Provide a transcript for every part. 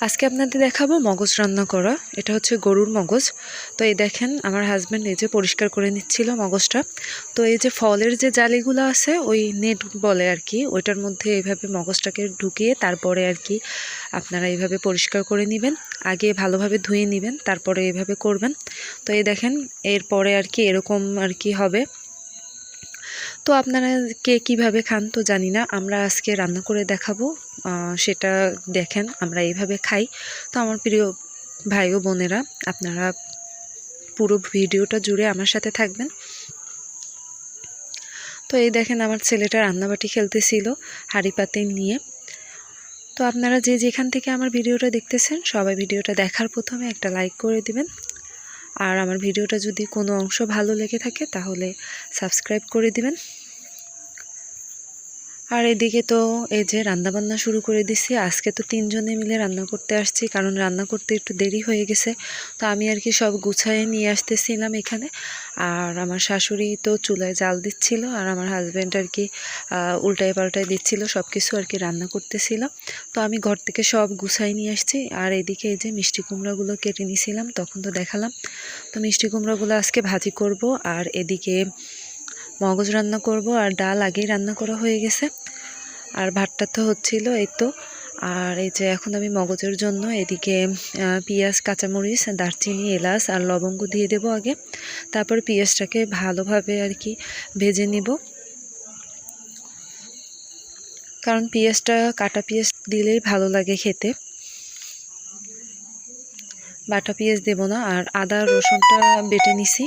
আজকে আপনাদের দেখাবো মগজ রান্না করা। এটা হচ্ছে গরুর মগজ। তো এই দেখেন, আমার হাজব্যান্ড এই যে পরিষ্কার করে নিচ্ছিল মগজটা। তো এই যে ফলের যে জালিগুলো আছে, ওই নেট বলে আর কি ওইটার মধ্যে এইভাবে মগজটাকে ঢুকিয়ে তারপরে আর কি আপনারা এইভাবে পরিষ্কার করে নেবেন। আগে ভালোভাবে ধুয়ে নেবেন, তারপরে এইভাবে করবেন। তো এই দেখেন, এরপরে আর কি এরকম আর কি হবে। তো আপনারা কে কীভাবে খান তো জানি না। আমরা আজকে রান্না করে দেখাবো। সেটা দেখেন, আমরা এইভাবে খাই। তো আমার প্রিয় ভাই ও বোনেরা, আপনারা পুরো ভিডিওটা জুড়ে আমার সাথে থাকবেন। তো এই দেখেন, আমার ছেলেটা রান্নাবাটি খেলতেছিল হাঁড়ি পাতে নিয়ে। তো আপনারা যে যেখান থেকে আমার ভিডিওটা দেখতেছেন, সবাই ভিডিওটা দেখার প্রথমে একটা লাইক করে দিবেন। আর আমার ভিডিওটা যদি কোনো অংশ ভালো লেগে থাকে তাহলে সাবস্ক্রাইব করে দিবেন। আর এদিকে তো এই যে রান্না বান্না শুরু করে দিছি। আজকে তো তিনজনে মিলে রান্না করতে আসছি, কারণ রান্না করতে একটু দেরি হয়ে গেছে। তো আমি আর কি সব গুছায়ে নিয়ে আসতেছিলাম এখানে। আর আমার শাশুড়ি তো চুলায় জাল দিচ্ছিল, আর আমার হাজব্যান্ড আর কি উল্টায় পাল্টায় দিচ্ছিল সব কিছু আর কি রান্না করতেছিল। তো আমি ঘর থেকে সব গুছাই নিয়ে আসছি। আর এদিকে এই যে মিষ্টি কুমড়াগুলো কেটে নিয়েছিলাম তখন তো দেখালাম। তো মিষ্টি কুমড়াগুলো আজকে ভাজি করব। আর এদিকে মগজ রান্না করব আর ডাল আগেই রান্না করা হয়ে গেছে। আর ভাতটা তো হচ্ছিল এই তো। আর এই যে এখন আমি মগজের জন্য এদিকে পেঁয়াজ, কাঁচামরিচ, দারচিনি, এলাচ আর লবঙ্গ দিয়ে দেব আগে। তারপর পেঁয়াজটাকে ভালোভাবে আর কি ভেজে নিব। কারণ পেঁয়াজটা, কাটা পেঁয়াজ দিলেই ভালো লাগে খেতে। বাটা পেঁয়াজ দেব না। আর আদা, রসুনটা বেটে নিছি।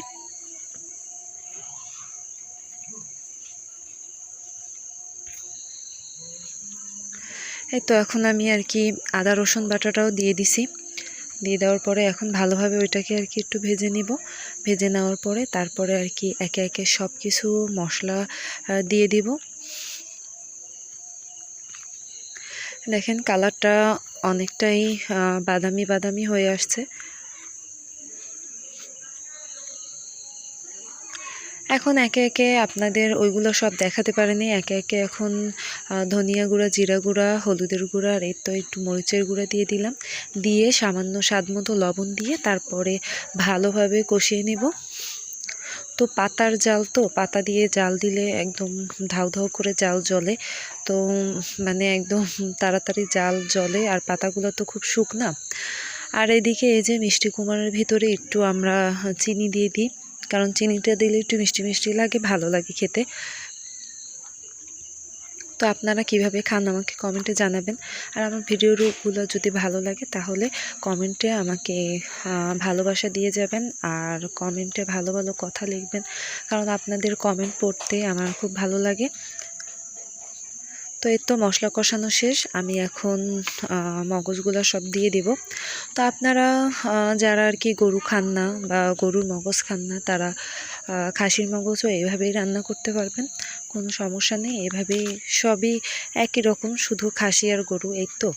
এই তো এখন আমি আর কি আদা, রসুন বাটাটাও দিয়ে দিছি। দিয়ে দেওয়ার পরে এখন ভালোভাবে ওইটাকে আর কি একটু ভেজে নিব। ভেজে নেওয়ার পরে তারপরে আর কি একে একে সব কিছু মশলা দিয়ে দিব। দেখেন কালারটা অনেকটাই বাদামি বাদামি হয়ে আসছে। এখন একে একে আপনাদের ওইগুলো সব দেখাতে পারেনি। একে একে এখন ধনিয়া গুঁড়া, জিরা গুঁড়া, হলুদের গুঁড়া, আর এর তো একটু মরিচের গুঁড়া দিয়ে দিলাম। দিয়ে সামান্য স্বাদ মতো লবণ দিয়ে তারপরে ভালোভাবে কষিয়ে নেব। তো পাতার জাল তো, পাতা দিয়ে জাল দিলে একদম ধাউ ধাউ করে জাল জ্বলে। তো মানে একদম তাড়াতাড়ি জাল জ্বলে, আর পাতাগুলো তো খুব শুকনা। আর এদিকে এই যে মিষ্টি কুমারের ভিতরে একটু আমরা চিনি দিয়ে দিই। কারণ চিনিটা দিলে একটু মিষ্টি মিষ্টি লাগে, ভালো লাগে খেতে। তো আপনারা কীভাবে খান আমাকে কমেন্টে জানাবেন। আর আমার ভিডিওগুলো যদি ভালো লাগে তাহলে কমেন্টে আমাকে ভালোবাসা দিয়ে যাবেন আর কমেন্টে ভালো ভালো কথা লিখবেন। কারণ আপনাদের কমেন্ট পড়তে আমার খুব ভালো লাগে। তো এর তো মশলা কষানো শেষ। আমি এখন মগজগুলো সব দিয়ে দেব। তো আপনারা যারা আর কি গরু খান না বা গরুর মগজ খান না, তারা খাসির মগজও এইভাবেই রান্না করতে পারবেন। কোনো সমস্যা নেই। এভাবেই সবই একই রকম, শুধু খাসি আর গরু, এই তো।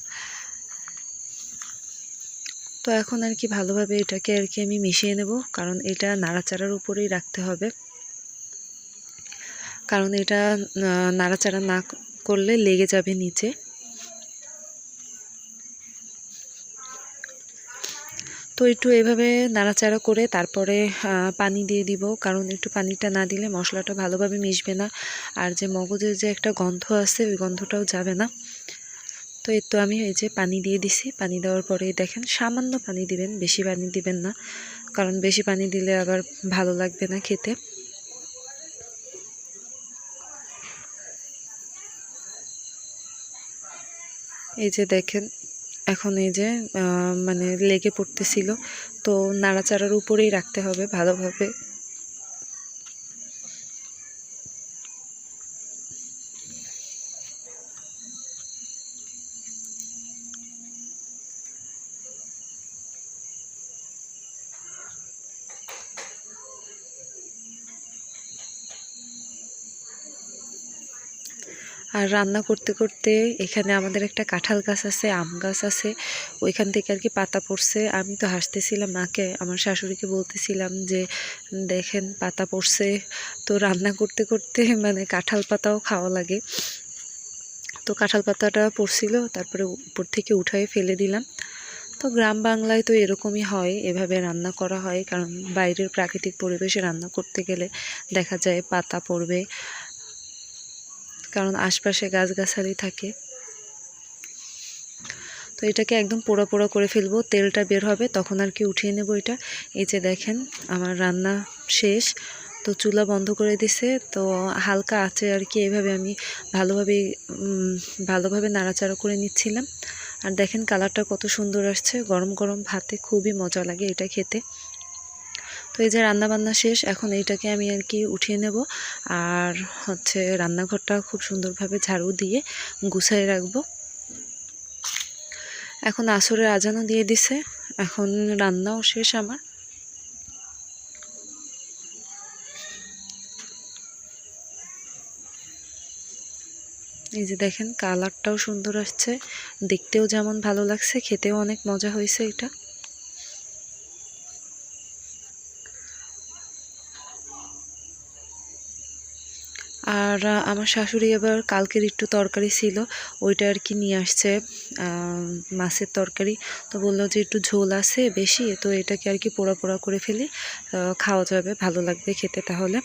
তো এখন আর কি ভালোভাবে এটাকে আর কি আমি মিশিয়ে নেব, কারণ এটা নাড়াচাড়ার উপরেই রাখতে হবে। কারণ এটা নাড়াচাড়া না করলে লেগে যাবে নিচে। তো একটু এভাবে নাড়াচাড়া করে তারপরে পানি দিয়ে দিব। কারণ একটু পানিটা না দিলে মশলাটা ভালোভাবে মিশবে না। আর যে মগজের যে একটা গন্ধ আছে, ওই গন্ধটাও যাবে না। তো এই তো আমি এই যে পানি দিয়ে দিছি। পানি দেওয়ার পরে দেখেন, সামান্য পানি দিবেন, বেশি পানি দিবেন না। কারণ বেশি পানি দিলে আবার ভালো লাগবে না খেতে। এই যে দেখেন, এখন এই যে মানে লেগে পড়তেছিল। তো নাড়াচাড়ার উপরেই রাখতে হবে ভালোভাবে। আর রান্না করতে করতে এখানে আমাদের একটা কাঁঠাল গাছ আছে, আম গাছ আছে। ওইখান থেকে আর কি পাতা পড়ছে। আমি তো হাসতেছিলাম মাকে, আমার শাশুড়িকে বলতেছিলাম যে, দেখেন, পাতা পড়ছে। তো রান্না করতে করতে মানে কাঁঠাল পাতাও খাওয়া লাগে। তো কাঁঠাল পাতাটা পড়ছিল, তারপরে উপর থেকে উঠায়ে ফেলে দিলাম। তো গ্রাম বাংলায় তো এরকমই হয়, এভাবে রান্না করা হয়। কারণ বাইরের প্রাকৃতিক পরিবেশে রান্না করতে গেলে দেখা যায় পাতা পড়বে। কারণ আশপাশে গাছগাছালি থাকে। তো এটাকে একদম পোড়া পোড়া করে ফেলব, তেলটা বের হবে, তখন আর কি উঠিয়ে নেব এটা। এই যে দেখেন, আমার রান্না শেষ। তো চুলা বন্ধ করে দিছে, তো হালকা আছে আর কি এভাবে আমি ভালোভাবে ভালোভাবে নাড়াচাড়া করে নিচ্ছিলাম। আর দেখেন কালারটা কত সুন্দর আসছে, গরম গরম ভাতে খুবই মজা লাগে এটা খেতে। তো এই যে রান্না বান্না শেষ, এখন এইটাকে আমি আর কি উঠিয়ে নেব। আর হচ্ছে রান্নাঘরটা খুব সুন্দরভাবে ঝাড়ু দিয়ে গুছাই রাখব। এখন আসরের আজানও দিয়ে দিছে। এখন রান্নাও শেষ আমার। এই যে দেখেন, কালারটাও সুন্দর আসছে। দেখতেও যেমন ভালো লাগছে, খেতেও অনেক মজা হয়েছে এটা। আর আমার শাশুড়ি এবার কালকের একটু তরকারি ছিল, ওইটা আর কি নিয়ে আসছে মাছের তরকারি। তো বলল যে একটু ঝোল আছে বেশি, তো এটাকে আর কি পোড়া পোড়া করে ফেলি খাওয়া যাবে, ভালো লাগবে খেতে তাহলে।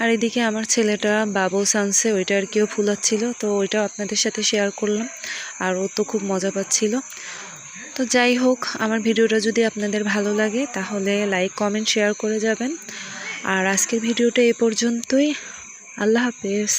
আর এদিকে আমার ছেলেটা বাবলস আনছে, ওইটা আর কিও ফুলাচ্ছিল, তো ওইটা আপনাদের সাথে শেয়ার করলাম, আর ও তো খুব মজা পাচ্ছিল। তো যাই হোক, আমার ভিডিওটা যদি আপনাদের ভালো লাগে, তাহলে লাইক কমেন্ট শেয়ার করে যাবেন। আর আজকের ভিডিওটা এ পর্যন্তই। আল্লাহ হাফেজ।